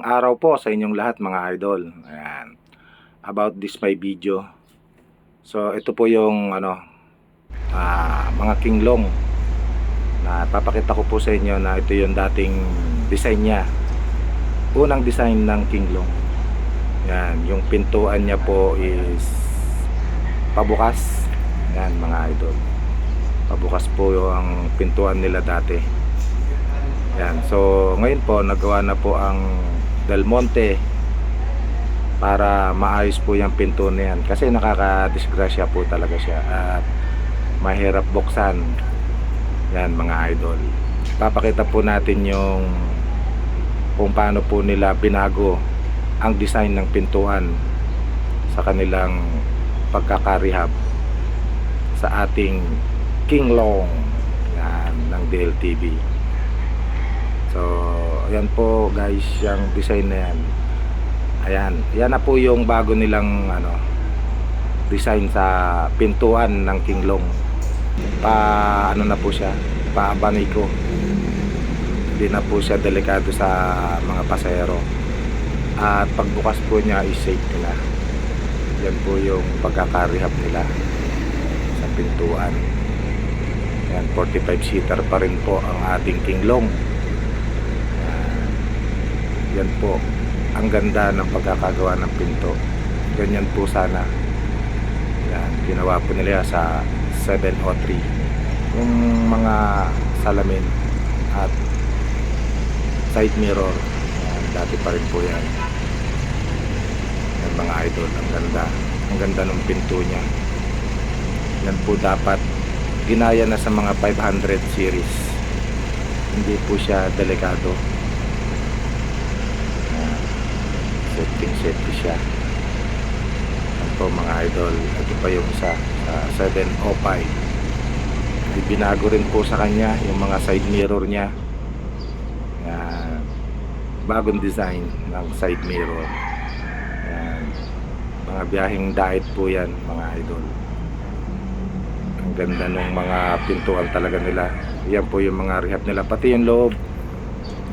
araw po sa inyong lahat mga idol. Ayan. About this my video. So ito po yung ano ah, mga kinglong na papakita ko po sa inyo na ito yung dating design niya. Unang design ng kinglong. Yan, yung pintuan niya po is pabukas. Yan mga idol. Pabukas po yung pintuan nila dati. Yan. So, ngayon po, nagawa na po ang Del Monte para maayos po yung pinto na yan. Kasi nakakadisgrasya po talaga siya at mahirap buksan. Yan mga idol. Papakita po natin yung kung paano po nila binago ang design ng pintuan sa kanilang pagkakarehab sa ating King Long yan, ng DLTV. So, ayan po guys, yung design na yan. Ayan, yan na po yung bago nilang ano design sa pintuan ng Kinglong. Pa ano na po siya, pa abanico. Hindi na po siya delikado sa mga pasahero. At pagbukas po niya is safety na. Yan po yung pagkakarehab nila sa pintuan. Yan, 45 seater pa rin po ang ating Kinglong. Yan. Po ang ganda ng pagkakagawa ng pinto. Ganyan po sana. Yan, ginawa po nila sa 703. Yung mga salamin at side mirror. Yan, dati pa rin po yan. Yan mga idol, ang ganda. Ang ganda ng pinto niya. Yan po dapat ginaya na sa mga 500 series. Hindi po siya delikado. Yan. Setting safety siya. Yan mga idol. Ito pa yung isa sa 705. May binago rin po sa kanya yung mga side mirror niya. Yan. Bagong design ng side mirror. Yan. Mga biyaheng diet po yan mga idol. Ang ganda ng mga pintuan talaga nila. Yan po yung mga rehab nila. Pati yung loob.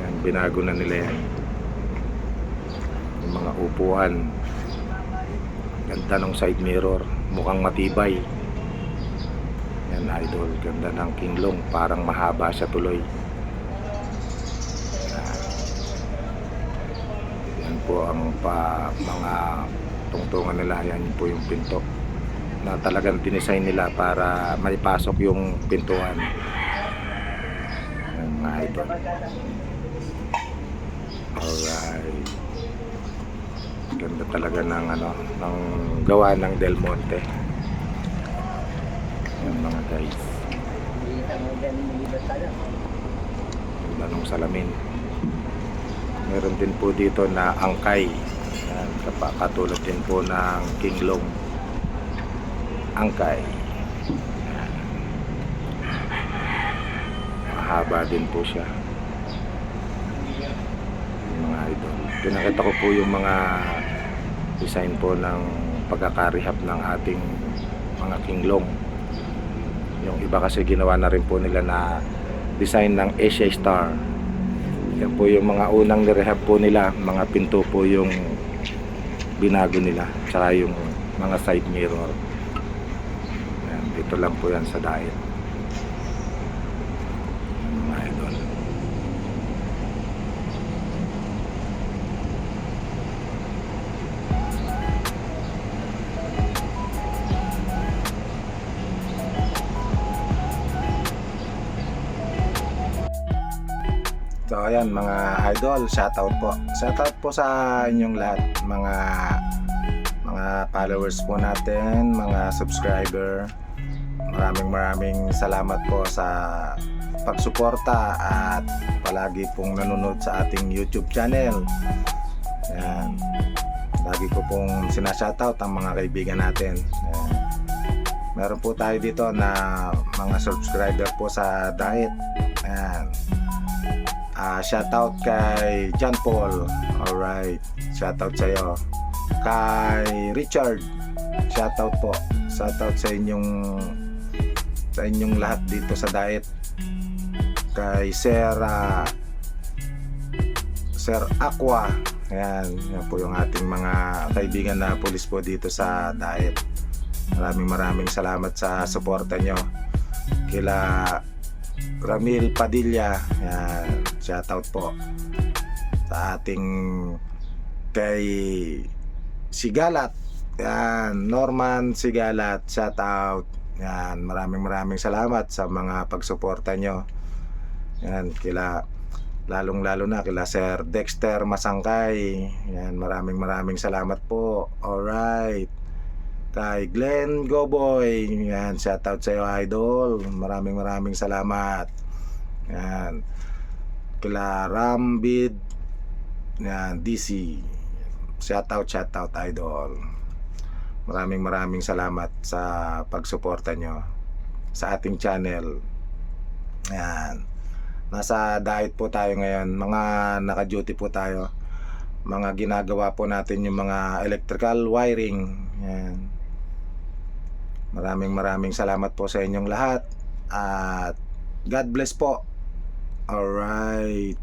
Yan, binago na nila yan. Yung mga upuan. Ganda ng side mirror. Mukhang matibay. Yan idol. Ganda ng kinglong. Parang mahaba siya tuloy. Yan. Po ang pa, mga tungtungan nila. Yan po yung pinto na talagang dinesign nila para maipasok yung pintuan ng idol. Alright. Ganda talaga ng ano, ng gawa ng Del Monte. Yan mga guys. Ganda ng salamin. Meron din po dito na angkay. Yan, katulad din po ng Kinglong angkay. Mahaba din po siya. Mga idol. Pinakita ko po yung mga design po ng pagkakarehab ng ating mga kinglong. Yung iba kasi ginawa na rin po nila na design ng Asia Star. Yan po yung mga unang nirehab po nila. Mga pinto po yung binago nila. Tsaka yung mga side mirror. Ayan, dito lang po yan sa diet. So ayan mga idol, shoutout po. Shoutout po sa inyong lahat, mga mga followers po natin, mga subscriber. Maraming maraming salamat po sa pagsuporta at palagi pong nanonood sa ating YouTube channel. Ayan. Lagi ko pong sinashoutout ang mga kaibigan natin. Ayan. Meron po tayo dito na mga subscriber po sa Diet. Ayan. Ah, shoutout kay John Paul. Alright. Shoutout sa iyo. Kay Richard. Shoutout po. Shoutout sa inyong sa inyong lahat dito sa diet. Kay Sir ah, Sir Aqua. Ayan, yan po yung ating mga kaibigan na pulis po dito sa Daet. Maraming maraming salamat sa suporta nyo. Kila Ramil Padilla, yan, shoutout po. Sa ating kay Sigalat, yan, Norman Sigalat, shoutout. Yan, maraming maraming salamat sa mga pagsuporta nyo. Yan, kila lalong lalo na kila Sir Dexter Masangkay. Yan, maraming maraming salamat po. Alright. Kay Glenn Goboy. Yan, shoutout sa iyo idol. Maraming maraming salamat. Yan. Kila Rambid. Yan, DC. Shoutout, shoutout idol. Maraming maraming salamat sa pagsuporta nyo sa ating channel. Yan. Nasa diet po tayo ngayon. Mga naka-duty po tayo. Mga ginagawa po natin yung mga electrical wiring. Yan. Maraming maraming salamat po sa inyong lahat. At God bless po. Alright.